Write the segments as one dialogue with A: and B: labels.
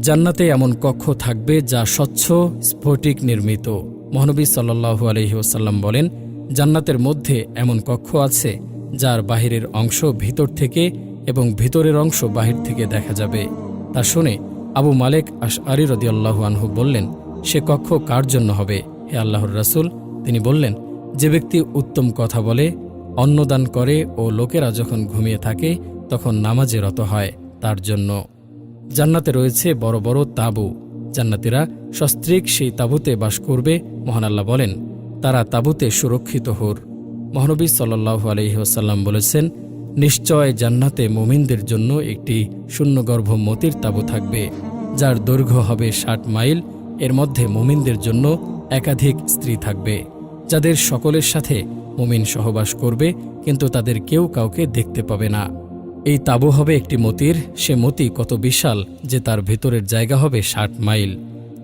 A: জান্নাতে এমন কক্ষ থাকবে যা স্বচ্ছ, স্ফটিক নির্মিত। মহানবী সাল্লাহু আলহিউসাল্লাম বলেন, জান্নাতের মধ্যে এমন কক্ষ আছে যার বাহিরের অংশ ভিতর থেকে এবং ভিতরের অংশ বাহির থেকে দেখা যাবে। তা শুনে আবু মালেক আশ আরি আনহু বললেন, সে কক্ষ কার জন্য হবে? হে আল্লাহর রাসূল। তিনি বললেন, যে ব্যক্তি উত্তম কথা বলে, অন্নদান করে ও লোকেরা যখন ঘুমিয়ে থাকে, তখন নামাজে রত হয় তার জন্য। জান্নাতে রয়েছে বড় বড় তাঁবু। জান্নাতিরা সস্ত্রীক সেই তাঁবুতে বাস করবে, মহান আল্লাহ বলেন। তারা তাঁবুতে সুরক্ষিত হোর। মহানবী সাল্লাহু আলহিহাসাল্লাম বলেছেন, নিশ্চয় জান্নাতে মোমিনদের জন্য একটি শূন্যগর্ভ মতির তাঁবু থাকবে, যার দৈর্ঘ্য হবে ষাট মাইল। এর মধ্যে মোমিনদের জন্য একাধিক স্ত্রী থাকবে, যাদের সকলের সাথে মোমিন সহবাস করবে, কিন্তু তাদের কেউ কাউকে দেখতে পাবে না। এই তাবু হবে একটি মতির, সে মতি কত বিশাল যে তার ভেতরের জায়গা হবে ষাট মাইল।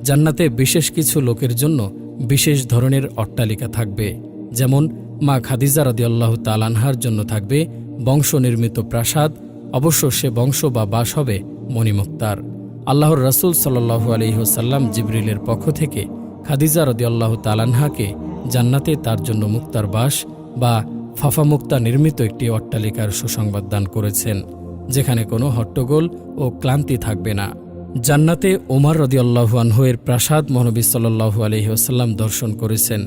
A: জান্নাতে বিশেষ কিছু লোকের জন্য বিশেষ ধরনের অট্টালিকা থাকবে, যেমন মা খাদিজা রদিয়াল্লাহ তালানহার জন্য থাকবে বংশনির্মিত প্রাসাদ, অবশ্য সে বংশ বা বাস হবে মণিমুক্তার। আল্লাহর রাসুল সাল্লু আলহিহসাল্লাম জিবরিলের পক্ষ থেকে খাদিজা রদিয়াল্লাহ তালানহাকে জান্নাতে তার জন্য মুক্তার বাস বা ফাফামুক্তা নির্মিত একটি অট্টালিকার সুসংবাদ দান করেছেন, যেখানে কোনো হট্টগোল ও ক্লান্তি থাকবে না। জান্নাতে ওমর রদিয়াল্লাহু আনহুয়ের প্রাসাদ মহানবী সাল্লু আলহিহসাল্লাম দর্শন করেছেন।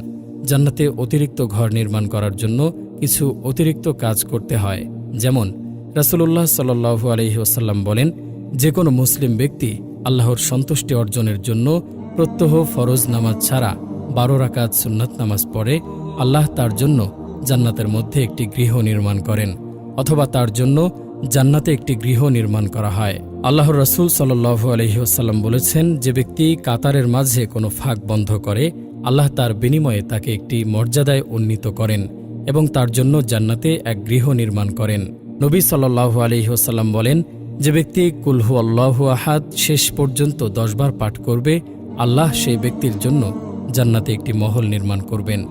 A: জান্নাতে অতিরিক্ত ঘর নির্মাণ করার জন্য কিছু অতিরিক্ত কাজ করতে হয়। যেমন, রাসুলুল্লাহ সাল্লু আলহিহসাল্লাম বলেন যে কোনো মুসলিম ব্যক্তি আল্লাহর সন্তুষ্টি অর্জনের জন্য প্রত্যহ ফরজ নামাজ ছাড়া বারো রাকাত সুন্নাত নামাজ পড়ে, আল্লাহ তার জন্য জান্নাতের মধ্যে একটি গৃহ নির্মাণ করেন, অথবা তার জন্য জান্নাতে একটি গৃহ নির্মাণ করা হয়। আল্লাহর রসুল সাল্লু আলহিহাসাল্লাম বলেছেন, যে ব্যক্তি কাতারের মাঝে কোনো ফাঁক বন্ধ করে, আল্লাহ তার বিনিময়ে তাকে একটি মর্যাদায় উন্নীত করেন এবং তার জন্য জান্নাতে এক গৃহ নির্মাণ করেন। নবী সাল্লাহু আলহিহাসাল্লাম বলেন, যে ব্যক্তি কুলহু আল্লাহু আহাদ শেষ পর্যন্ত দশবার পাঠ করবে, আল্লাহ সেই ব্যক্তির জন্য জান্নাতে একটি মহল নির্মাণ করবেন।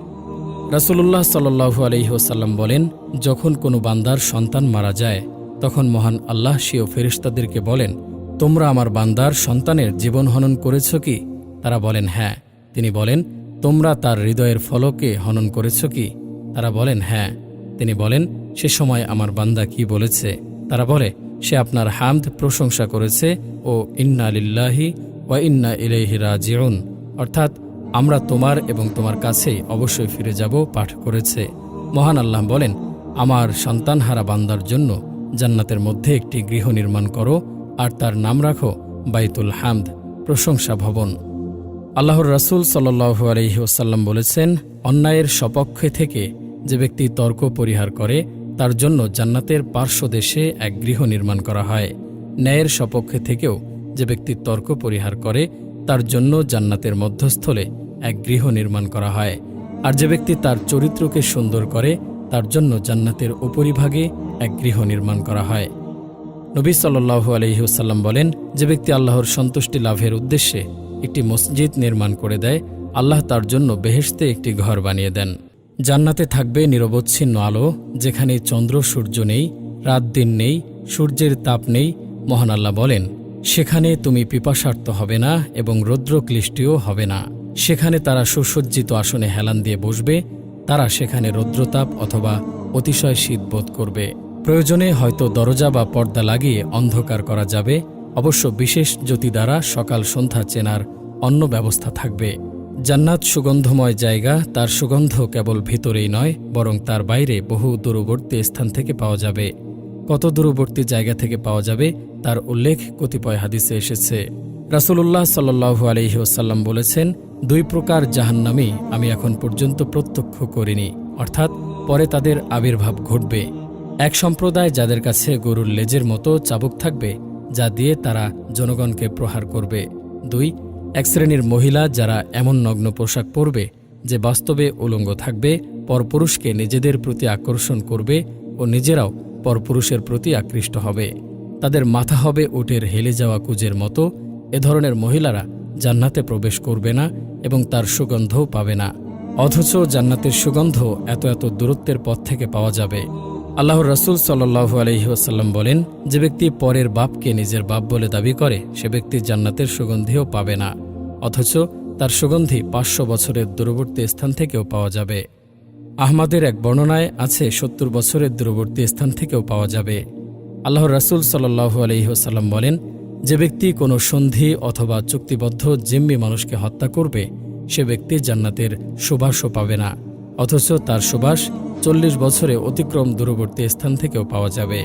A: রাসুল্লাহ সাল্লু আলহিহাসাল্লাম বলেন, যখন কোনো বান্দার সন্তান মারা যায়, তখন মহান আল্লাহ সিও ফেরিস্তাদেরকে বলেন, তোমরা আমার বান্দার সন্তানের জীবন হনন করেছ কি? তারা বলেন হ্যাঁ। তিনি বলেন, তোমরা তার হৃদয়ের ফলকে হনন করেছ কি? তারা বলেন হ্যাঁ। তিনি বলেন, সে সময় আমার বান্দা কি বলেছে? তারা বলে, সে আপনার হামদ প্রশংসা করেছে ও ইন্না লিল্লাহি ওয়া ইন্না ইলাইহি রাজিউন। অর্থাৎ আমরা তোমার এবং তোমার কাছে অবশ্যই ফিরে যাব, পাঠ করেছে। মহান আল্লাহ বলেন, আমার সন্তানহারা বান্দার জন্য জান্নাতের মধ্যে একটি গৃহ নির্মাণ করো, আর তার নাম রাখো বাইতুল হামদ, প্রশংসা ভবন। আল্লাহর রাসুল সাল্লু আলহিউসাল্লাম বলেছেন, অন্যায়ের সপক্ষে থেকে যে ব্যক্তি তর্ক পরিহার করে, তার জন্য জান্নাতের পার্শ্বদেশে এক গৃহ নির্মাণ করা হয়। ন্যায়ের সপক্ষে থেকেও যে ব্যক্তি তর্ক পরিহার করে তার জন্য জান্নাতের মধ্যস্থলে এক গৃহ নির্মাণ করা হয়। আর যে ব্যক্তি তার চরিত্রকে সুন্দর করে, তার জন্য জান্নাতের উপরিভাগে এক গৃহ নির্মাণ করা হয়। নবী সাল্লু আলহিউসাল্লাম বলেন, যে ব্যক্তি আল্লাহর সন্তুষ্টি লাভের উদ্দেশ্যে একটি মসজিদ নির্মাণ করে দেয়, আল্লাহ তার জন্য বেহেশতে একটি ঘর বানিয়ে দেন। জান্নাতে থাকবে নিরবচ্ছিন্ন আলো, যেখানে চন্দ্র সূর্য নেই, রাত দিন নেই, সূর্যের তাপ নেই, মহান আল্লাহ বলেন সেখানে তুমি পিপাসার্থ হবে না এবং রৌদ্রক্লিষ্টিও হবে না। সেখানে তারা সুসজ্জিত আসনে হেলান দিয়ে বসবে, তারা সেখানে রৌদ্রতাপ অথবা অতিশয় শীত বোধ করবে। প্রয়োজনে হয়তো দরজা বা পর্দা লাগিয়ে অন্ধকার করা যাবে। অবশ্য বিশেষ জ্যোতি দ্বারা সকাল সন্ধ্যা চেনার অন্য ব্যবস্থা থাকবে। জান্নাত সুগন্ধময় জায়গা, তার সুগন্ধ কেবল ভিতরেই নয়, বরং তার বাইরে বহু দূরবর্তী স্থান থেকে পাওয়া যাবে। কত দূরবর্তী জায়গা থেকে পাওয়া যাবে তার উল্লেখ কতিপয় হাদিসে এসেছে। রাসুলুল্লাহ সাল্লু আলহিউসাল্লাম বলেছেন, দুই প্রকার জাহান্নামি আমি এখন পর্যন্ত প্রত্যক্ষ করিনি, অর্থাৎ পরে তাদের আবির্ভাব ঘটবে। এক সম্প্রদায় যাদের কাছে গরুর লেজের মতো চাবুক থাকবে, যা দিয়ে তারা জনগণকে প্রহার করবে। দুই, এক শ্রেণির মহিলা যারা এমন নগ্ন পোশাক পরবে, যে বাস্তবে উলঙ্গ থাকবে, পরপুরুষকে নিজেদের প্রতি আকর্ষণ করবে ও নিজেরাও পরপুরুষের প্রতি আকৃষ্ট হবে। তাদের মাথা হবে উটের হেলে যাওয়া কুজের মতো। এ ধরনের মহিলারা জান্নাতে প্রবেশ করবে না এবং তার সুগন্ধও পাবে না। অথচ জান্নাতের সুগন্ধ এত এত দূরত্বের পথ থেকে পাওয়া যাবে। আল্লাহর রসুল সাল্লাহু আলহিহাসাল্লাম বলেন, যে ব্যক্তি পরের বাপকে নিজের বাপ বলে দাবি করে, সে ব্যক্তি জান্নাতের সুগন্ধিও পাবে না। অথচ তার সুগন্ধি পাঁচশো বছরের দূরবর্তী স্থান থেকেও পাওয়া যাবে। আহমাদের এক বর্ণনায় আছে সত্তর বছরের দূরবর্তী স্থান থেকেও পাওয়া যাবে। আল্লাহ রাসুল সাল্লাহু আলহিহাসাল্লাম বলেন, যে ব্যক্তি কোনো সন্ধি অথবা চুক্তিবদ্ধ জিম্মি মানুষকে হত্যা করবে, সে ব্যক্তি জান্নাতের সুবাসও পাবে না। অথচ তার সুবাস চল্লিশ বছরে অতিক্রম দূরবর্তী স্থান থেকেও পাওয়া যাবে।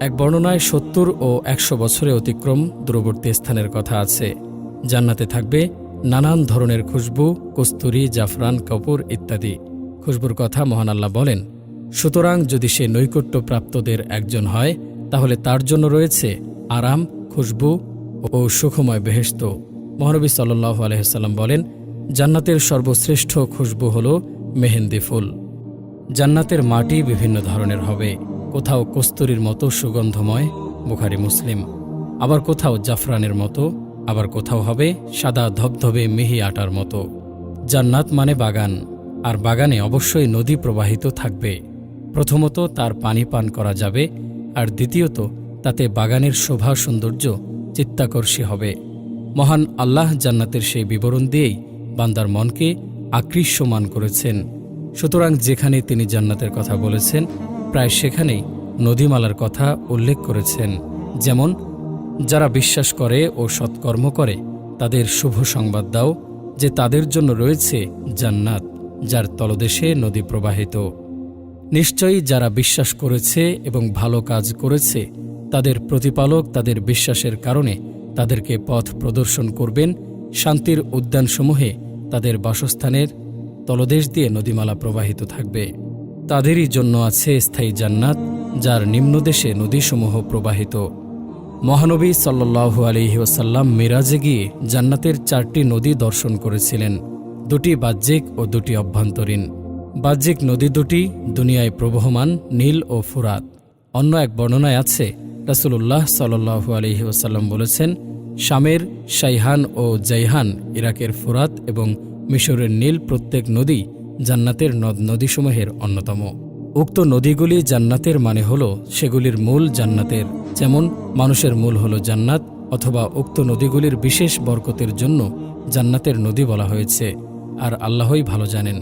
A: এক বর্ণনায় সত্তর ও একশো বছরে অতিক্রম দূরবর্তী স্থানের কথা আছে। জান্নাতে থাকবে নানান ধরনের খুশবু, কস্তুরি, জাফরান কপুর ইত্যাদি। খুশবুর কথা মহান আল্লাহ বলেন, সুতরাং যদি সে নৈকট্যপ্রাপ্তদের একজন হয়, তাহলে তার জন্য রয়েছে আরাম, খুশবু ও সুখময় বেহেস্ত মহানবী সাল্লাহ আলহিসাল্লাম বলেন, জান্নাতের সর্বশ্রেষ্ঠ খুশবু হল মেহেন্দি ফুল। জান্নাতের মাটি বিভিন্ন ধরনের হবে, কোথাও কস্তুরীর মতো সুগন্ধময়, বুখারি মুসলিম। আবার কোথাও জাফরানের মতো, আবার কোথাও হবে সাদা ধবধবে মিহি আটার মতো। জান্নাত মানে বাগান। আর বাগানে অবশ্যই নদী প্রবাহিত থাকবে। প্রথমত তার পানি পান করা যাবে, আর দ্বিতীয়ত তাতে বাগানের শোভা সৌন্দর্য চিত্তাকর্ষী হবে। মহান আল্লাহ জান্নাতের সেই বিবরণ দিয়েই বান্দার মনকে আকৃশ্যমান করেছেন। সুতরাং যেখানে তিনি জান্নাতের কথা বলেছেন, প্রায় সেখানেই নদীমালার কথা উল্লেখ করেছেন। যেমন, যারা বিশ্বাস করে ও সৎকর্ম করে, তাদের শুভ সংবাদ দাও যে তাদের জন্য রয়েছে জান্নাত। যার তলদেশে নদী প্রবাহিত। নিশ্চয়ই যারা বিশ্বাস করেছে এবং ভালো কাজ করেছে, তাদের প্রতিপালক তাদের বিশ্বাসের কারণে তাদেরকে পথ প্রদর্শন করবেন, শান্তির উদ্যানসমূহে তাদের বাসস্থানের তলদেশ দিয়ে নদীমালা প্রবাহিত থাকবে। তাদেরই জন্য আছে স্থায়ী জান্নাত, যার নিম্নদেশে নদীসমূহ প্রবাহিত। মহানবী সাল্লাহু আলহি ওসাল্লাম মিরাজে গিয়ে জান্নাতের চারটি নদী দর্শন করেছিলেন। দুটি বাহ্যিক ও দুটি অভ্যন্তরীণ। বাহ্যিক নদী দুটি, দুনিয়ায় প্রবহমান, নীল ও ফুরাত। অন্য এক বর্ণনায় আছে, রাসুলুল্লাহ সাল্লাহু আলহি ওসাল্লাম বলেছেন, শামের, শাইহান ও জাইহান ইরাকের ফুরাত এবং মিশরের নীল প্রত্যেক নদী জান্নাতের নদ নদীসমূহের অন্যতম। উক্ত নদীগুলি জান্নাতের মানে হল সেগুলির মূল জান্নাতের, যেমন মানুষের মূল হল জান্নাত অথবা উক্ত নদীগুলির বিশেষ বরকতের জন্য জান্নাতের নদী বলা হয়েছে। আর আল্লাহই ভালো জানেন।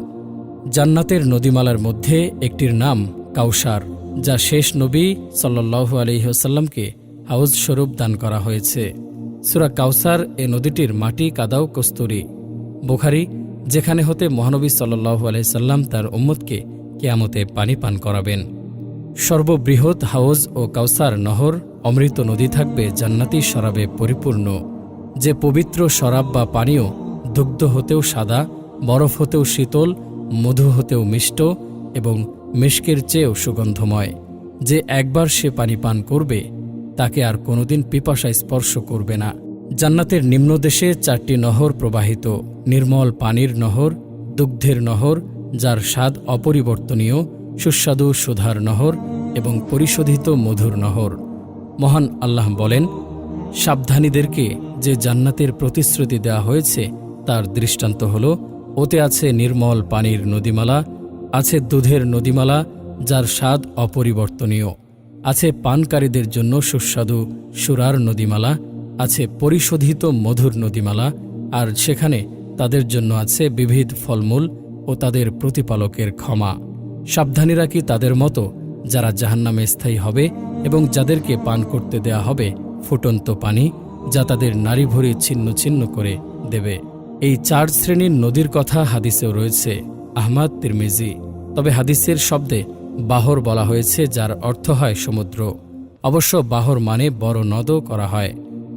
A: জান্নাতের নদীমালার মধ্যে একটির নাম কাউসার, যা শেষ নবী সাল্লাহু আলহিহসাল্লামকে হাউজ স্বরূপ দান করা হয়েছে। সুরা কাউসার এ নদীটির মাটি, কাদাও, কস্তুরি। বোখারি, যেখানে হতে মহানবী সাল্লাহু আলহিসাল্লাম তার উম্মতকে কেয়ামতে পানি পান করাবেন। সর্ববৃহৎ হাউজ ও কাউসার নহর, অমৃত নদী থাকবে, জান্নাতি শরাবে পরিপূর্ণ। যে পবিত্র শরাব বা পানীয় দুগ্ধ হতেও সাদা বরফ হতেও শীতল, মধু হতেও মিষ্ট এবং মিষ্কের চেয়েও সুগন্ধময়। যে একবার সে পানি পান করবে, তাকে আর কোনোদিন পিপাসায় স্পর্শ করবে না। জান্নাতের নিম্নদেশে চারটি নহর প্রবাহিত, নির্মল পানির নহর, দুগ্ধের নহর, যার স্বাদ অপরিবর্তনীয়, সুস্বাদু সুধার নহর এবং পরিশোধিত মধুর নহর। মহান আল্লাহ বলেন, সাবধানীদেরকে যে জান্নাতের প্রতিশ্রুতি দেওয়া হয়েছে, তার দৃষ্টান্ত হল ওতে আছে নির্মল পানির নদীমালা, আছে দুধের নদীমালা, যার স্বাদ অপরিবর্তনীয়। আছে পানকারীদের জন্য সুস্বাদু সুরার নদীমালা, আছে পরিশোধিত মধুর নদীমালা, আর সেখানে তাদের জন্য আছে বিবিধ ফলমূল ও তাদের প্রতিপালকের ক্ষমা। সাবধানীরা কি তাদের মতো যারা জাহান্নামে স্থায়ী হবে এবং যাদেরকে পান করতে দেয়া হবে ফুটন্ত পানি, যা তাদের নারী ভরি ছিন্ন ছিন্ন করে দেবে? এই চার শ্রেণির নদীর কথা হাদিসেও রয়েছে, আহমাদ, তিরমিজি। তবে হাদিসের শব্দে বাহর বলা হয়েছে, যার অর্থ হয় সমুদ্র। অবশ্য বাহর মানে বড় নদও করা হয়,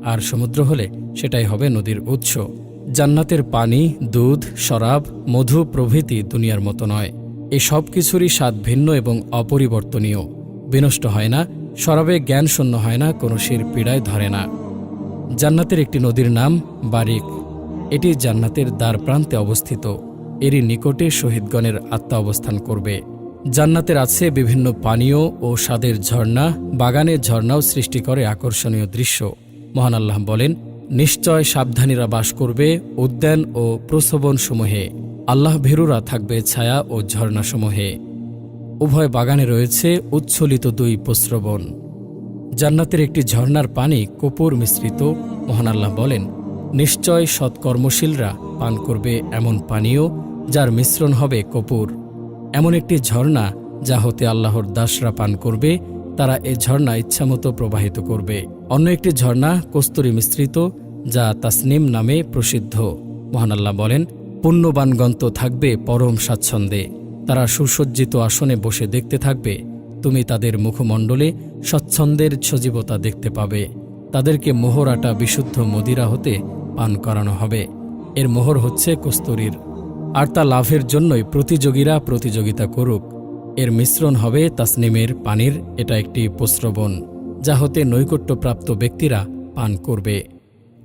A: আর সমুদ্র হলে সেটাই হবে নদীর উৎস। জান্নাতের পানি, দুধ, শরাব, মধু প্রভৃতি দুনিয়ার মতো নয়। এই সব কিছুরই স্বাদ ভিন্ন এবং অপরিবর্তনীয়। বিনষ্ট হয় না, শরাবে জ্ঞান শূন্য হয় না, কোনো শির পীড়ায় ধরে না। জান্নাতের একটি নদীর নাম বারিক। এটি জান্নাতের দ্বার প্রান্তে অবস্থিত। এরই নিকটে শহীদগণের আত্মা অবস্থান করবে। জান্নাতের আছে বিভিন্ন পানীয় ও স্বাদের ঝর্ণা বাগানের ঝর্ণাও সৃষ্টি করে আকর্ষণীয় দৃশ্য। মহান আল্লাহ বলেন, নিশ্চয় সাবধানীরা বাস করবে উদ্যান ও প্রসবনসমূহে। আল্লাহ ভেরুরা থাকবে ছায়া ও ঝর্ণাসমূহে। উভয় বাগানে রয়েছে উচ্ছলিত দুই প্রস্রবণ। জান্নাতের একটি ঝর্ণার পানি কপুর মিশ্রিত। মহান আল্লাহ বলেন নিশ্চয় সৎকর্মশীলরা পান করবে এমন পানীয় যার মিশ্রণ হবে কপুর। এমন একটি ঝর্ণা যা হতে আল্লাহর দাসরা পান করবে, তারা এ ঝর্ণা ইচ্ছামতো প্রবাহিত করবে। অন্য একটি ঝর্ণা কস্তুরী মিশ্রিত, যা তাসনিম নামে প্রসিদ্ধ। মহানাল্লাহ বলেন পুণ্যবানগন্ত থাকবে পরম স্বাচ্ছন্দ্যে। তারা সুসজ্জিত আসনে বসে দেখতে থাকবে। তুমি তাদের মুখমণ্ডলে স্বচ্ছন্দের সজীবতা দেখতে পাবে। তাদেরকে মোহরাটা বিশুদ্ধ মদিরা হতে পান করানো হবে। এর মোহর হচ্ছে কস্তুরীর। আর তা লাভের জন্যই প্রতিযোগীরা প্রতিযোগিতা করুক। এর মিশ্রণ হবে তাসনিমের পানির, এটা একটি প্রস্রবণ, যা হতে নৈকট্যপ্রাপ্ত ব্যক্তিরা পান করবে।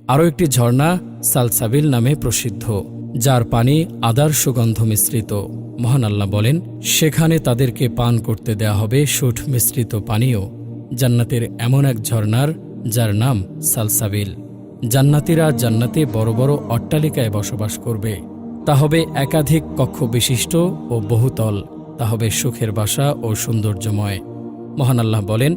A: আরও একটি ঝর্ণা, সালসাবিল নামে প্রসিদ্ধ, যার পানি আদার সুগন্ধ মিশ্রিত। মহান আল্লাহ বলেন, সেখানে তাদেরকে পান করতে দেয়া হবে সুঠ মিশ্রিত পানীয়। জান্নাতের এমন এক ঝর্ণার, যার নাম সালসাবিল। জান্নাতিরা জান্নাতে বড় বড় অট্টালিকায় বসবাস করবে। তা হবে একাধিক কক্ষ বিশিষ্ট ও বহুতল। তা হবে সুখের বাসা ও সৌন্দর্যময়। মহান আল্লাহ বলেন,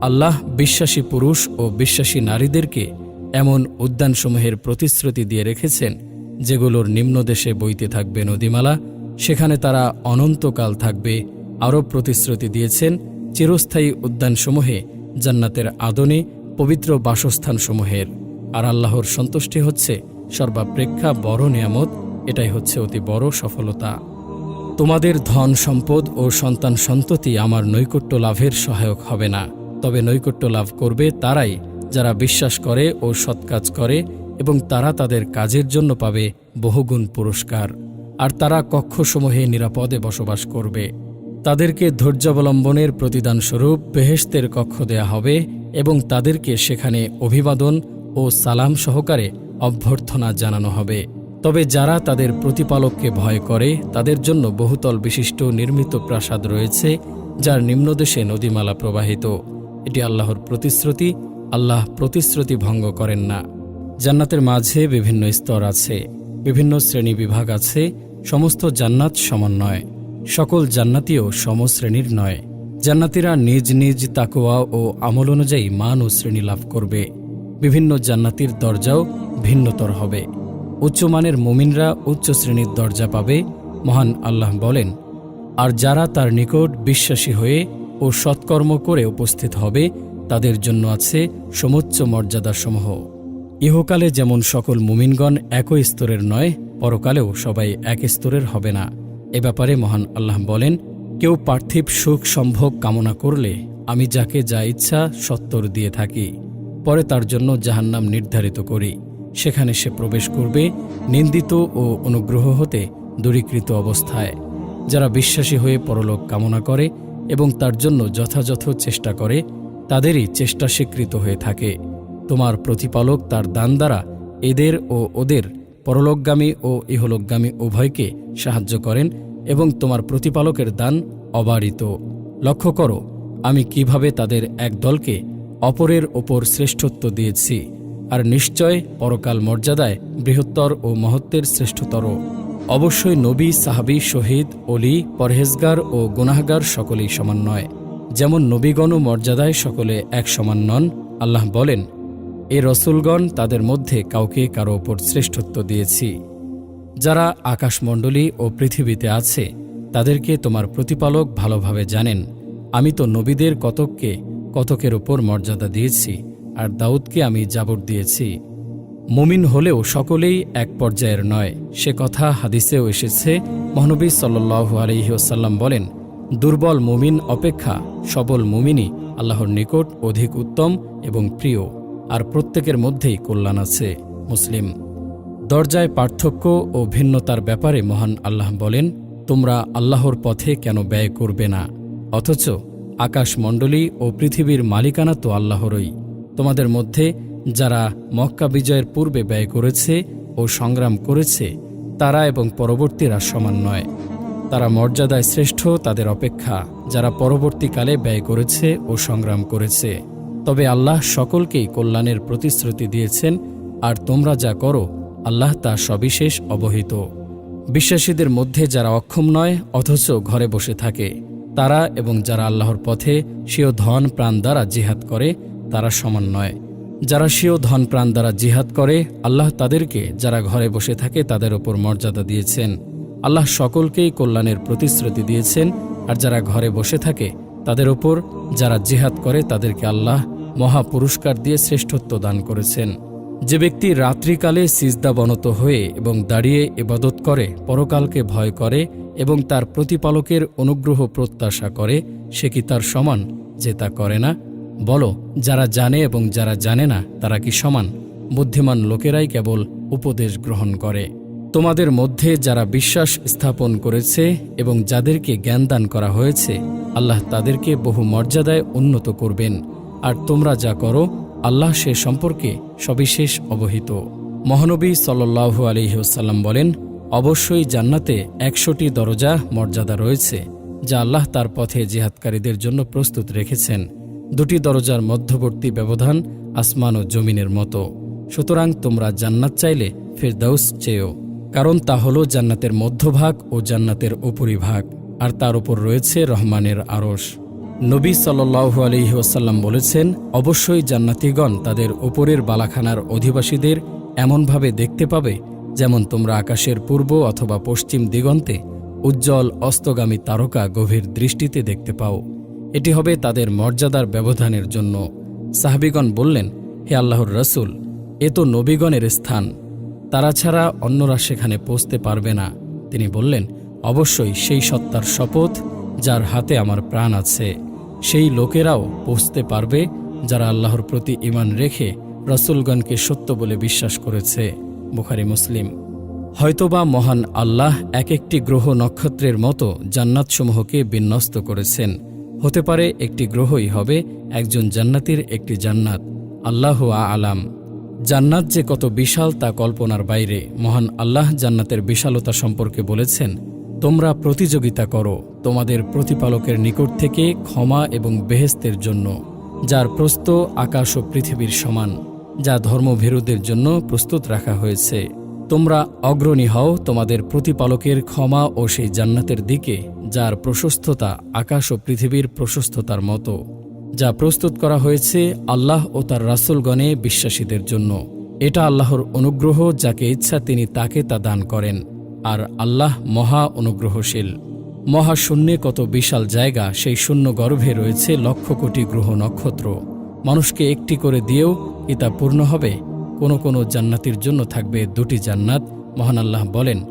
A: আল্লাহ বিশ্বাসী পুরুষ ও বিশ্বাসী নারীদেরকে এমন উদ্যানসমূহের প্রতিশ্রুতি দিয়ে রেখেছেন, যেগুলোর নিম্নদেশে বইতে থাকবে নদীমালা। সেখানে তারা অনন্তকাল থাকবে। আরও প্রতিশ্রুতি দিয়েছেন, চিরস্থায়ী উদ্যানসমূহে জান্নাতের আদনে পবিত্র বাসস্থানসমূহের। আর আল্লাহর সন্তুষ্টি হচ্ছে সর্বাপেক্ষা বড় নিয়ামত, এটাই হচ্ছে অতি বড় সফলতা। তোমাদের ধন সম্পদ ও সন্তান সন্ততি আমার নৈকট্য লাভের সহায়ক হবে না। তবে নৈকট্য লাভ করবে তারাই যারা বিশ্বাস করে ও সৎকাজ করে এবং তারা তাদের কাজের জন্য পাবে বহুগুণ পুরস্কার। আর তারা কক্ষসমূহে নিরাপদে বসবাস করবে। তাদেরকে ধৈর্যাবলম্বনের প্রতিদানস্বরূপ বেহেস্তের কক্ষ দেয়া হবে এবং তাদেরকে সেখানে অভিবাদন ও সালাম সহকারে অভ্যর্থনা জানানো হবে। তবে যারা তাদের প্রতিপালককে ভয় করে, তাদের জন্য বহুতল বিশিষ্ট নির্মিত প্রাসাদ রয়েছে, যার নিম্নদেশে নদীমালা প্রবাহিত। এটি আল্লাহর প্রতিশ্রুতি, আল্লাহ প্রতিশ্রুতি ভঙ্গ করেন না। জান্নাতের মাঝে বিভিন্ন স্তর আছে, বিভিন্ন শ্রেণি বিভাগ আছে, সমস্ত জান্নাত সমান নয় সকল জান্নাতিও সমশ্রেণীর নয়। জান্নাতিরা নিজ নিজ তাকোয়া ও আমল অনুযায়ী মান ও শ্রেণি লাভ করবে। বিভিন্ন জান্নাতির দরজাও ভিন্নতর হবে। উচ্চমানের মুমিনরা উচ্চ শ্রেণির দরজা পাবে, মহান আল্লাহ বলেন। আর যারা তার নিকট বিশ্বাসী হয়ে ও সৎকর্ম করে উপস্থিত হবে, তাদের জন্য আছে সমুচ্চ মর্যাদাসমূহ। ইহকালে যেমন সকল মুমিনগণ একই স্তরের নয়, পরকালেও সবাই এক স্তরের হবে না। এ ব্যাপারে মহান আল্লাহ বলেন, কেউ পার্থিব সুখ সম্ভোগ কামনা করলে আমি যাকে যা ইচ্ছা সত্তর দিয়ে থাকি। পরে তার জন্য জাহান্নাম নির্ধারিত করি। সেখানে সে প্রবেশ করবে নিন্দিত ও অনুগ্রহ হতে দূরীকৃত অবস্থায়। যারা বিশ্বাসী হয়ে পরলোক কামনা করে এবং তার জন্য যথাযথ চেষ্টা করে, তাদেরই চেষ্টা স্বীকৃত হয়ে থাকে। তোমার প্রতিপালক তার দান দ্বারা এদের ও ওদের পরলোকগামী ও ইহলোকগামী উভয়কে সাহায্য করেন এবং তোমার প্রতিপালকের দান অবারিত। লক্ষ্য করো, আমি কীভাবে তাদের এক দলকে অপরের ওপর শ্রেষ্ঠত্ব দিয়েছি, আর নিশ্চয় পরকাল মর্যাদায় বৃহত্তর ও মহত্বের শ্রেষ্ঠতর। অবশ্যই নবী, সাহাবি, শহীদ অলি পরহেজগার ও গুনাহগার সকলেই সমান নয়। যেমন নবীগণ ও মর্যাদায় সকলে এক সমান নন, আল্লাহ বলেন, এ রসুলগণ তাদের মধ্যে কাউকে কারও ওপর শ্রেষ্ঠত্ব দিয়েছি। যারা আকাশমণ্ডলী ও পৃথিবীতে আছে, তাদেরকে তোমার প্রতিপালক ভালোভাবে জানেন। আমি তো নবীদের কতককে কতকের ওপর মর্যাদা দিয়েছি আর দাউদকে আমি জাবর দিয়েছি। মুমিন হলেও সকলেই এক পর্যায়ের নয়। সে কথা হাদিসেও এসেছে। মহানবী সাল্লু আলহিউসাল্লাম বলেন, দুর্বল মুমিন অপেক্ষা সবল মুমিনই আল্লাহর নিকট অধিক উত্তম এবং প্রিয়, আর প্রত্যেকের মধ্যেই কল্যাণ আছে। মুসলিম। দরজায় পার্থক্য ও ভিন্নতার ব্যাপারে মহান আল্লাহ বলেন, তোমরা আল্লাহর পথে কেন ব্যয় করবে না? অথচ আকাশমণ্ডলী ও পৃথিবীর মালিকানা তো আল্লাহরই। তোমাদের মধ্যে যারা মক্কা বিজয়ের পূর্বে ব্যয় করেছে ও সংগ্রাম করেছে, তারা এবং পরবর্তীরা সমান নয়। তারা মর্যাদায় শ্রেষ্ঠ তাদের অপেক্ষা, যারা পরবর্তীকালে ব্যয় করেছে ও সংগ্রাম করেছে। তবে আল্লাহ সকলকেই কল্যাণের প্রতিশ্রুতি দিয়েছেন, আর তোমরা যা করো, আল্লাহ তা সবিশেষ অবহিত। বিশ্বাসীদের মধ্যে যারা অক্ষম নয়, অথচ ঘরে বসে থাকে। তারা এবং যারা আল্লাহর পথে সেও ধন প্রাণ দ্বারা জিহাদ করে, তারা সমান নয়। যারা সেও ধন প্রাণ দ্বারা জিহাদ করে, আল্লাহ তাদেরকে যারা ঘরে বসে থাকে তাদের ওপর মর্যাদা দিয়েছেন। আল্লাহ সকলকেই কল্যাণের প্রতিশ্রুতি দিয়েছেন, আর যারা ঘরে বসে থাকে তাদের ওপর, যারা জিহাদ করে তাদেরকে আল্লাহ মহা পুরস্কার দিয়ে শ্রেষ্ঠত্ব দান করেছেন। যে ব্যক্তি রাত্রিকালে সিজদাবনত হয়ে এবং দাঁড়িয়ে এবাদত করে, পরকালকে ভয় করে এবং তার প্রতিপালকের অনুগ্রহ প্রত্যাশা করে, সে কি তার সমান যে তা করে না? বলো, যারা জানে এবং যারা জানে না, তারা কি সমান? বুদ্ধিমান লোকেরাই কেবল উপদেশ গ্রহণ করে। তোমাদের মধ্যে যারা বিশ্বাস স্থাপন করেছে এবং যাদেরকে জ্ঞান দান করা হয়েছে, আল্লাহ তাদেরকে বহু মর্যাদায় উন্নত করবেন। আর তোমরা যা করো আল্লাহ সে সম্পর্কে সবিশেষ অবহিত। মহানবী সাল্লাল্লাহু আলিহাসাল্লাম বলেন, অবশ্যই জান্নাতে একশোটি দরজা মর্যাদা রয়েছে, যা আল্লাহ তার পথে জিহাদকারীদের জন্য প্রস্তুত রেখেছেন। দুটি দরজার মধ্যবর্তী ব্যবধান আসমান ও জমিনের মতো। সুতরাং তোমরা জান্নাত চাইলে ফেরদাউস চেয়েও, কারণ তা হল জান্নাতের মধ্যভাগ ও জান্নাতের উপরিভাগ, আর তার উপর রয়েছে রহমানের আরশ। নবী সাল্লাহু আলহি বলেছেন, অবশ্যই জান্নাতিগণ তাদের ওপরের বালাখানার অধিবাসীদের এমনভাবে দেখতে পাবে যেমন তোমরা আকাশের পূর্ব অথবা পশ্চিম দিগন্তে উজ্জ্বল অস্তগামী তারকা গভীর দৃষ্টিতে দেখতে পাও। এটি হবে তাদের মর্যাদার ব্যবধানের জন্য। সাহাবিগণ বললেন, হে আল্লাহর রসুল, এ তো নবীগণের স্থান। তারা ছাড়া অন্যরা সেখানে পৌঁছতে পারবে না। তিনি বললেন, অবশ্যই সেই সত্তার শপথ যার হাতে আমার প্রাণ আছে। সেই লোকেরাও পৌঁছতে পারবে যারা আল্লাহর প্রতি ইমান রেখে রসুলগণকে সত্য বলে বিশ্বাস করেছে। বুখারি, মুসলিম। হয়তোবা মহান আল্লাহ এক একটি গ্রহ নক্ষত্রের মতো জান্নাতসমূহকে বিন্যস্ত করেছেন। হতে পারে একটি গ্রহই হবে একজন জান্নাতির একটি জান্নাত। আল্লাহ আলাম জান্নাত যে কত বিশাল তা কল্পনার বাইরে। মহান আল্লাহ জান্নাতের বিশালতা সম্পর্কে বলেছেন তোমরা প্রতিযোগিতা করো তোমাদের প্রতিপালকের নিকট থেকে ক্ষমা এবং বেহেস্তের জন্য, যার প্রস্ত আকাশ ও পৃথিবীর সমান, যা ধর্মভীরুদের জন্য প্রস্তুত রাখা হয়েছে। তোমরা অগ্রণী হও তোমাদের প্রতিপালকের ক্ষমা ও সেই জান্নাতের দিকে, যার প্রশস্ততা আকাশ ও পৃথিবীর প্রশস্ততার মতো, যা প্রস্তুত করা হয়েছে আল্লাহ ও তার রাসুলগণে বিশ্বাসীদের জন্য। এটা আল্লাহর অনুগ্রহ যাকে ইচ্ছা তিনি তাকে তা দান করেন। আর আল্লাহ মহা অনুগ্রহশীল। মহাশূন্যে কত বিশাল জায়গা, সেই শূন্য গর্ভে রয়েছে লক্ষ কোটি গ্রহ নক্ষত্র। মানুষকে একটি করে দিয়েও কি তা পূর্ণ হবে? কোনো কোনো জান্নাতির জন্য থাকবে দুটি জান্নাত, মহান আল্লাহ বলেন।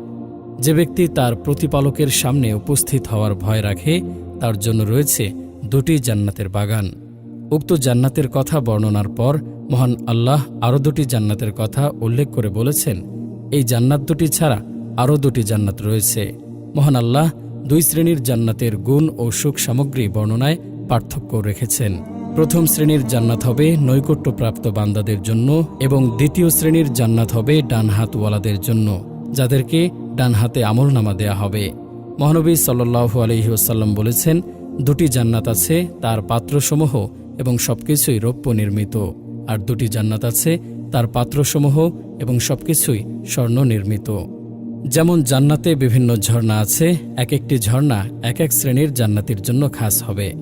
A: যে ব্যক্তি তার প্রতিপালকের সামনে উপস্থিত হওয়ার ভয় রাখে, তার জন্য রয়েছে দুটি জান্নাতের বাগান। উক্ত জান্নাতের কথা বর্ণনার পর মহান আল্লাহ আরও দুটি জান্নাতের কথা উল্লেখ করে বলেছেন, এই জান্নাত দুটি ছাড়া আরও দুটি জান্নাত রয়েছে। মহান আল্লাহ দুই শ্রেণির জান্নাতের গুণ ও সুখ সামগ্রী বর্ণনায় পার্থক্য রেখেছেন। প্রথম শ্রেণির জান্নাত হবে নৈকট্যপ্রাপ্ত বান্দাদের জন্য এবং দ্বিতীয় শ্রেণির জান্নাত হবে ডান হাতওয়ালাদের জন্য, যাদেরকে ডান হাতে আমলনামা দেয়া হবে। মহানবী সাল্লু আলহিউসাল্লাম বলেছেন, দুটি জান্নাত আছে, তার পাত্রসমূহ এবং সবকিছুই রৌপ্য নির্মিত আর দুটি জান্নাত আছে, তার পাত্রসমূহ এবং সবকিছুই স্বর্ণ নির্মিত যেমন জান্নাতে বিভিন্ন ঝর্ণা আছে, এক একটি ঝর্ণা এক এক শ্রেণির জান্নাতির জন্য খাস হবে।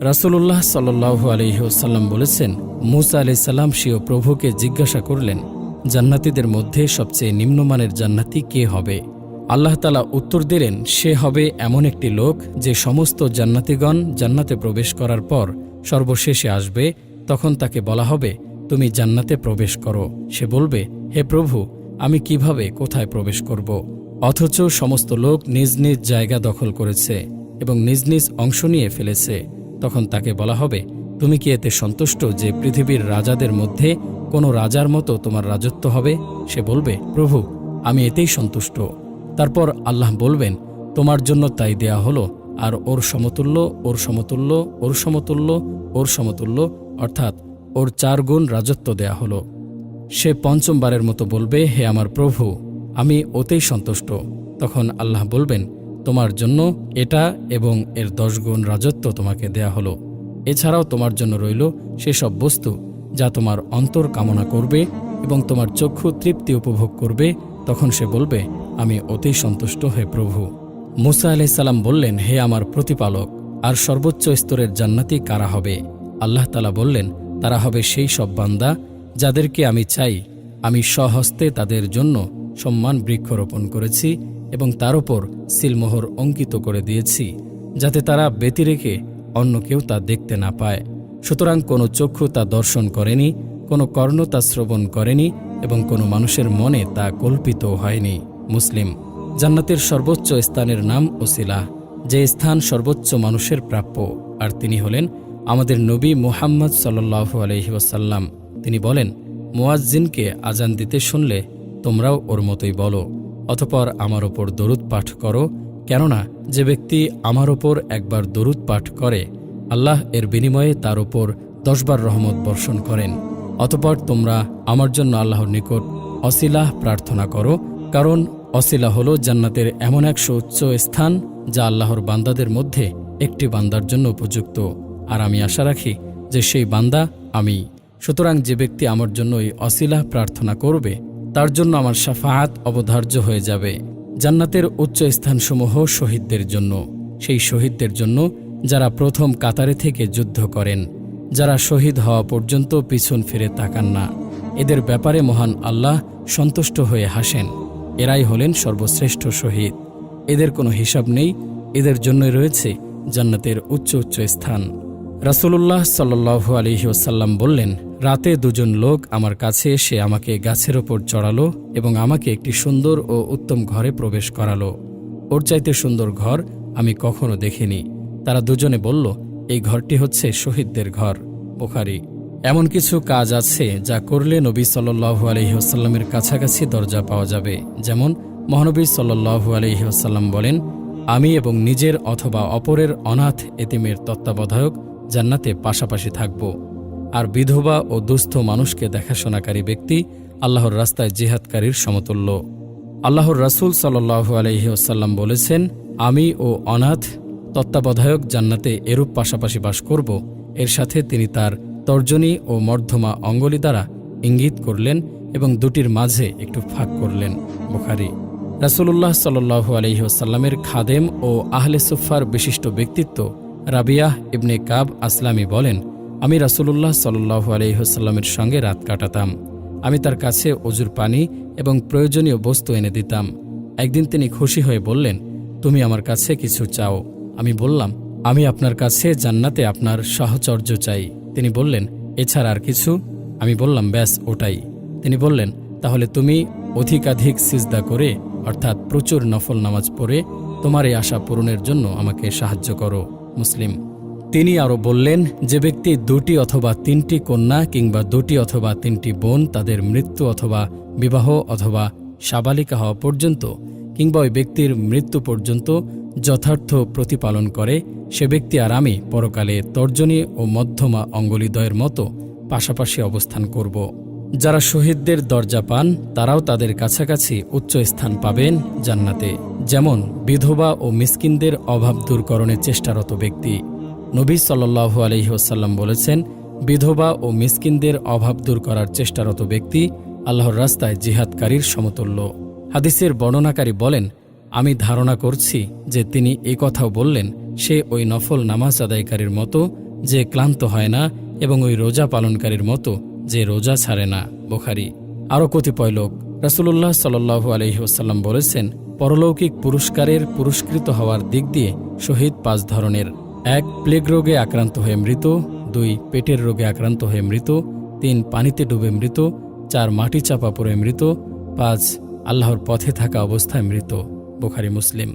A: রাসুল্লাহ সাল্লু আলহিহসাল্লাম বলেছেন, মুসা আলাইসাল্লাম সিও প্রভুকে জিজ্ঞাসা করলেন, জান্নাতিদের মধ্যে সবচেয়ে নিম্নমানের জান্নাতি কে হবে? আল্লাহ তালা উত্তর দিলেন, সে হবে এমন একটি লোক যে সমস্ত জান্নাতিগণ জান্নাতে প্রবেশ করার পর সর্বশেষে আসবে, তখন তাকে বলা হবে, তুমি জান্নাতে প্রবেশ করো। সে বলবে, হে প্রভু আমি কীভাবে কোথায় প্রবেশ করব? অথচ সমস্ত লোক নিজ নিজ জায়গা দখল করেছে এবং নিজ নিজ অংশ নিয়ে ফেলেছে। তখন তাকে বলা হবে, তুমি কি এতে সন্তুষ্ট যে পৃথিবীর রাজাদের মধ্যে কোনো রাজার মতো তোমার রাজত্ব হবে? সে বলবে, প্রভু, আমি এতেই সন্তুষ্ট। তারপর আল্লাহ বলবেন, তোমার জন্য তাই দেয়া হলো, আর ওর সমতুল্য ওর সমতুল্য ওর সমতুল্য ওর সমতুল্য, অর্থাৎ ওর চার গুণ রাজত্ব দেয়া হলো। সে পঞ্চমবারের মতো বলবে, হে আমার প্রভু, আমি ওতেই সন্তুষ্ট। তখন আল্লাহ বলবেন, তোমার জন্য এটা এবং এর দশ গুণ রাজত্ব তোমাকে দেয়া হলো। এছাড়াও তোমার জন্য রইল সেসব বস্তু যা তোমার অন্তর কামনা করবে এবং তোমার চক্ষু তৃপ্তি উপভোগ করবে। তখন সে বলবে, আমি অতি সন্তুষ্ট, হে প্রভু। মুসা আলাইসাল্লাম বললেন, হে আমার প্রতিপালক, আর সর্বোচ্চ স্তরের জান্নাতি কারা হবে? আল্লাহ তালা বললেন, তারা হবে সেই সব বান্দা যাদেরকে আমি চাই, আমি স্বহস্তে তাদের জন্য সম্মান বৃক্ষরোপণ করেছি এবং তার উপর সিলমোহর অঙ্কিত করে দিয়েছি, যাতে তারা ব্যতি রেখে অন্য কেউ তা দেখতে না পায়। সুতরাং কোনো চক্ষু তা দর্শন করেনি, কোনো কর্ণ তা শ্রবণ করেনি এবং কোনো মানুষের মনে তা কল্পিত হয়নি। মুসলিম, জান্নাতের সর্বোচ্চ স্থানের নাম ওসিলা, যে স্থান সর্বোচ্চ মানুষের প্রাপ্য, আর তিনি হলেন আমাদের নবী মুহাম্মদ সাল্লু আলহিউসাল্লাম তিনি বলেন, মোয়াজ্জিনকে আজান দিতে শুনলে তোমরাও ওর মতোই বলো, অতপর আমার ওপর দরুদ পাঠ করো, কেননা যে ব্যক্তি আমার ওপর একবার দরুদ পাঠ করে, আল্লাহ এর বিনিময়ে তার ওপর দশবার রহমত বর্ষণ করেন। অতপর তোমরা আমার জন্য আল্লাহর নিকট অসিলাহ প্রার্থনা করো, কারণ অসিলা হল জান্নাতের এমন এক সুউচ্চ স্থান যা আল্লাহর বান্দাদের মধ্যে একটি বান্দার জন্য উপযুক্ত। আর আমি আশা রাখি যে সেই বান্দা আমি। সুতরাং যে ব্যক্তি আমার জন্য এই অসিলাহ প্রার্থনা করবে, তার জন্য আমার সাফাহাত অবধার্য হয়ে যাবে। জান্নাতের উচ্চ স্থানসমূহ শহীদদের জন্য। সেই শহীদদের জন্য যারা প্রথম কাতারে থেকে যুদ্ধ করেন, যারা শহীদ হওয়া পর্যন্ত পিছন ফিরে তাকান না। এদের ব্যাপারে মহান আল্লাহ সন্তুষ্ট হয়ে হাসেন। এরাই হলেন সর্বশ্রেষ্ঠ শহীদ। এদের কোনো হিসাব নেই, এদের জন্যই রয়েছে জান্নাতের উচ্চ উচ্চ স্থান। রাসূলুল্লাহ সাল্লু আলহি ওসাল্লাম বললেন, রাতে দুজন লোক আমার কাছে এসে আমাকে গাছের ওপর চড়ালো এবং আমাকে একটি সুন্দর ও উত্তম ঘরে প্রবেশ করালো। ওর চাইতে সুন্দর ঘর আমি কখনো দেখিনি। তারা দুজনে বলল, এই ঘরটি হচ্ছে শহীদদের ঘর, বোখারি। এমন কিছু কাজ আছে যা করলে নবী সাল্লু আলহিহাস্লামের কাছাকাছি দরজা পাওয়া যাবে। যেমন, মহানবী সাল্লু আলহিহাস্লাম বলেন, আমি এবং নিজের অথবা অপরের অনাথ এতিমের তত্ত্বাবধায়ক জান্নাতে পাশাপাশি থাকব। আর বিধবা ও দুস্থ মানুষকে দেখাশোনাকারী ব্যক্তি আল্লাহর রাস্তায় জিহাদকারীর সমতুল্য। আল্লাহর রাসুল সাল্লু আলহিহাস্লাম বলেছেন, আমি ও অনাথ তত্ত্বাবধায়ক জান্নাতে এরূপ পাশাপাশি বাস করব। এর সাথে তিনি তার তর্জনী ও মর্ধমা অঙ্গলি দ্বারা ইঙ্গিত করলেন এবং দুটির মাঝে একটু ফাঁক করলেন। বুখারি। রাসুল্লাহ সাল্লু আলহিহাস্লামের খাদেম ও আহলে সুফার বিশিষ্ট ব্যক্তিত্ব রাবিয়াহ ইবনে কাব আসলামী বলেন, আমি রাসুলুল্লাহ সাল্লু আলহিহাস্লামের সঙ্গে রাত কাটাতাম। আমি তার কাছে অজুর পানি এবং প্রয়োজনীয় বস্তু এনে দিতাম। একদিন তিনি খুশি হয়ে বললেন, তুমি আমার কাছে কিছু চাও। আমি বললাম, আমি আপনার কাছে জান্নাতে আপনার সাহচর্য চাই। তিনি বললেন, এছাড়া আর কিছু? আমি বললাম, ব্যাস, ওটাই। তিনি বললেন, তাহলে তুমি অধিকাধিক সিজদা করে, অর্থাৎ প্রচুর নফল নামাজ পড়ে, তোমার এই আশা পূরণের জন্য আমাকে সাহায্য করো। মুসলিম। তিনি আরও বললেন যে ব্যক্তি দুটি অথবা তিনটি কন্যা কিংবা দুটি অথবা তিনটি বোন তাদের মৃত্যু অথবা বিবাহ অথবা সাবালিকা হওয়া পর্যন্ত কিংবা ওই ব্যক্তির মৃত্যু পর্যন্ত যথার্থ প্রতিপালন করে, সে ব্যক্তি আর আমি পরকালে তর্জনী ও মধ্যমা অঙ্গলিদয়ের মতো পাশাপাশি অবস্থান করব। যারা শহীদদের দরজা পান, তারাও তাদের কাছাকাছি উচ্চ স্থান পাবেন জান্নাতে। যেমন বিধবা ও মিসকিনদের অভাব দূরকরণে চেষ্টারত ব্যক্তি। নবী সাল্লু আলহিহসাল্লাম বলেছেন, বিধবা ও মিসকিনদের অভাব দূর করার চেষ্টারত ব্যক্তি আল্লাহর রাস্তায় জিহাদকারীর সমতুল্য। হাদিসের বর্ণনাকারী বলেন, আমি ধারণা করছি যে তিনি এই কথাও বললেন, সে ওই নফল নামাজ আদায়কারীর মতো, যে ক্লান্ত হয় না এবং ওই রোজা পালনকারীর মতো যে রোজা ছাড়ে না, বোখারি। আরও কতিপয় লোক রাসুল্লাহ সাল্লু আলহিহাস্লাম বলেছেন, পরলৌকিক পুরস্কারের পুরস্কৃত হওয়ার দিক দিয়ে শহীদ পাঁচ ধরনের। এক, প্লেগ রোগে আক্রান্ত হয়ে মৃত। দুই, পেটের রোগে আক্রান্ত হয়ে মৃত। তিন, পানিতে ডুবে মৃত। চার, মাটি চাপা পড়ে মৃত। পাঁচ, আল্লাহর পথে থাকা অবস্থায় মৃত। বোখারি, মুসলিম।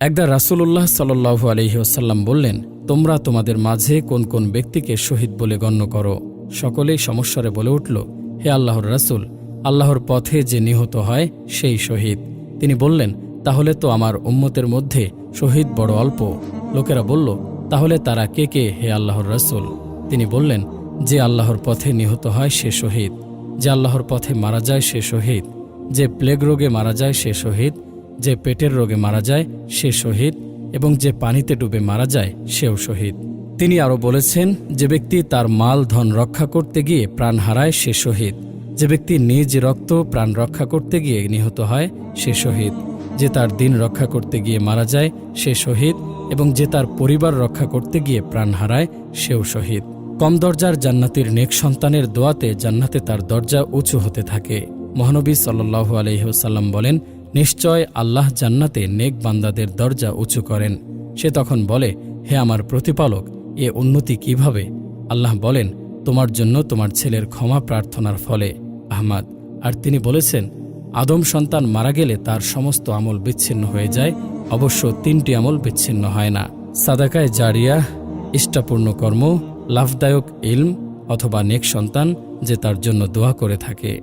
A: একদা রাসুল্লাহ সাল্লু আলহিহাস্লাম বললেন, তোমরা তোমাদের মাঝে কোন কোন ব্যক্তিকে শহীদ বলে গণ্য করো? সকলেই সমস্যারে বলে উঠল, হে আল্লাহর রাসুল, আল্লাহর পথে যে নিহত হয়, সেই শহীদ। তিনি বললেন, তাহলে তো আমার উম্মতের মধ্যে শহীদ বড় অল্প। লোকেরা বলল, তাহলে তারা কে কে, হে আল্লাহর রাসুল? তিনি বললেন, যে আল্লাহর পথে নিহত হয়, সে শহীদ। যে আল্লাহর পথে মারা যায়, সে শহীদ। যে প্লেগ রোগে মারা যায়, সে শহীদ। যে পেটের রোগে মারা যায়, সে শহীদ। এবং যে পানিতে ডুবে মারা যায়, সেও শহীদ। তিনি আরও বলেছেন যে ব্যক্তি তার মাল ধন রক্ষা করতে গিয়ে প্রাণ হারায় সে শহীদ। যে ব্যক্তি নিজ রক্ত প্রাণ রক্ষা করতে গিয়ে নিহত হয় সে শহীদ। যে তার দিন রক্ষা করতে গিয়ে মারা যায় সে শহীদ এবং যে তার পরিবার রক্ষা করতে গিয়ে প্রাণ হারায় সেও শহীদ। কম দরজার জান্নাতির নেক সন্তানের দোয়াতে জান্নাতে তার দরজা উঁচু হতে থাকে। মহানবী সাল্লু আলহিহসাল্লাম বলেন, নিশ্চয় আল্লাহ জান্নাতে নেক বান্দাদের দরজা উঁচু করেন। সে তখন বলে, হে আমার প্রতিপালক এ উন্নতি কীভাবে? আল্লাহ বলেন, তোমার জন্য তোমার ছেলের ক্ষমা প্রার্থনার ফলে। আহমাদ, আর তিনি বলেছেন, আদম সন্তান মারা গেলে তার সমস্ত আমল বিচ্ছিন্ন হয়ে যায়, অবশ্য তিনটি আমল বিচ্ছিন্ন হয় না। সাদাকায় জারিয়া, ইষ্টাপূর্ণ কর্ম, লাভদায়ক ইলম অথবা নেক সন্তান যে তার জন্য দোয়া করে থাকে।